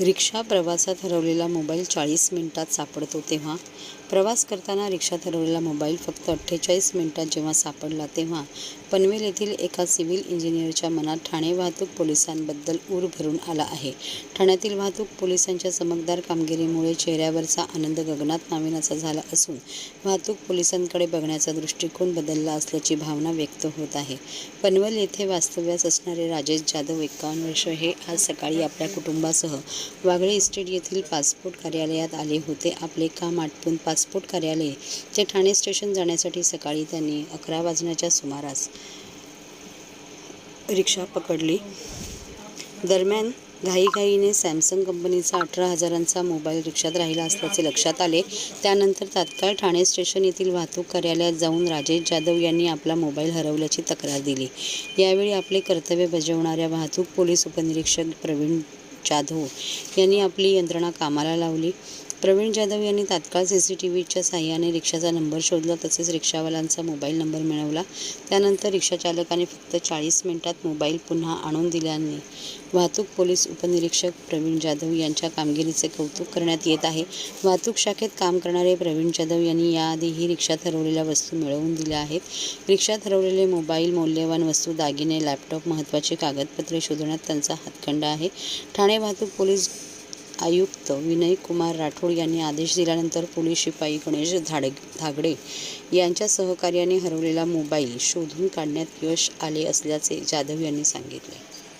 रिक्षा प्रवासात हरवलेला मोबाईल चाळीस मिनिटात सापडतो तेव्हा. प्रवास करताना रिक्षात हरवलेला मोबाईल फक्त अठ्ठेचाळीस मिनिटात जेव्हा सापडला तेव्हा. पनवेल येथील एका सिव्हिल इंजिनियरच्या मनात ठाणे वाहतूक पोलिसांबद्दल ऊर भरून आला आहे. ठाण्यातील वाहतूक पोलिसांच्या चमकदार कामगिरीमुळे चेहऱ्यावरचा आनंद गगनात नाविनाचा झाला असून वाहतूक पोलिसांकडे बघण्याचा दृष्टिकोन बदलला असल्याची भावना व्यक्त होत आहे. पनवेल येथे वास्तव्यास असणारे राजेश जाधव एकावन्न वर्ष हे आज सकाळी आपल्या कुटुंबासह वागळे इस्टेट येथील पासपोर्ट कार्यालयात आले होते. आपले काम आटपून पासपोर्ट कार्यालय ते ठाणे स्टेशन जाण्यासाठी सकाळी त्यांनी अकरा वाजण्याच्या सुमारास रिक्षा पकडली. दरम्यान घाईघाईने सॅमसंग कंपनीचा अठरा हजारांचा मोबाईल रिक्षात राहिला असल्याचे लक्षात आले. त्यानंतर तात्काळ ठाणे स्टेशन येथील वाहतूक कार्यालयात जाऊन राजेश जाधव यांनी आपला मोबाईल हरवल्याची तक्रार दिली. यावेळी आपले कर्तव्य बजावणाऱ्या वाहतूक पोलीस उपनिरीक्षक प्रवीण जाधव यांनी आपली यंत्रणा कामाला लावली. प्रवीण जाधव यांनी तात्काळ सी सी टी व्हीच्या साह्याने रिक्षाचा नंबर शोधला तसेच रिक्षावाल्यांचा मोबाईल नंबर मिळवला. त्यानंतर रिक्षाचालकाने फक्त चाळीस मिनिटात मोबाईल पुन्हा आणून दिल्याने वाहतूक पोलीस उपनिरीक्षक प्रवीण जाधव यांच्या कामगिरीचे कौतुक करण्यात येत आहे. वाहतूक शाखेत काम करणारे प्रवीण जाधव यांनी याआधीही रिक्षा ठरवलेल्या वस्तू मिळवून दिल्या आहेत. रिक्षा ठरवलेले मोबाईल मौल्यवान वस्तू दागिने लॅपटॉप महत्त्वाची कागदपत्रे शोधण्यात त्यांचा हातखंडा आहे. ठाणे वाहतूक पोलीस आयुक्त विनय कुमार राठोड यांनी आदेश दिल्यानंतर पोलीस शिपाई गणेश धाड धागडे यांच्या सहकार्याने हरवलेला मोबाईल शोधून काढण्यात यश आले असल्याचे जाधव यांनी सांगितले.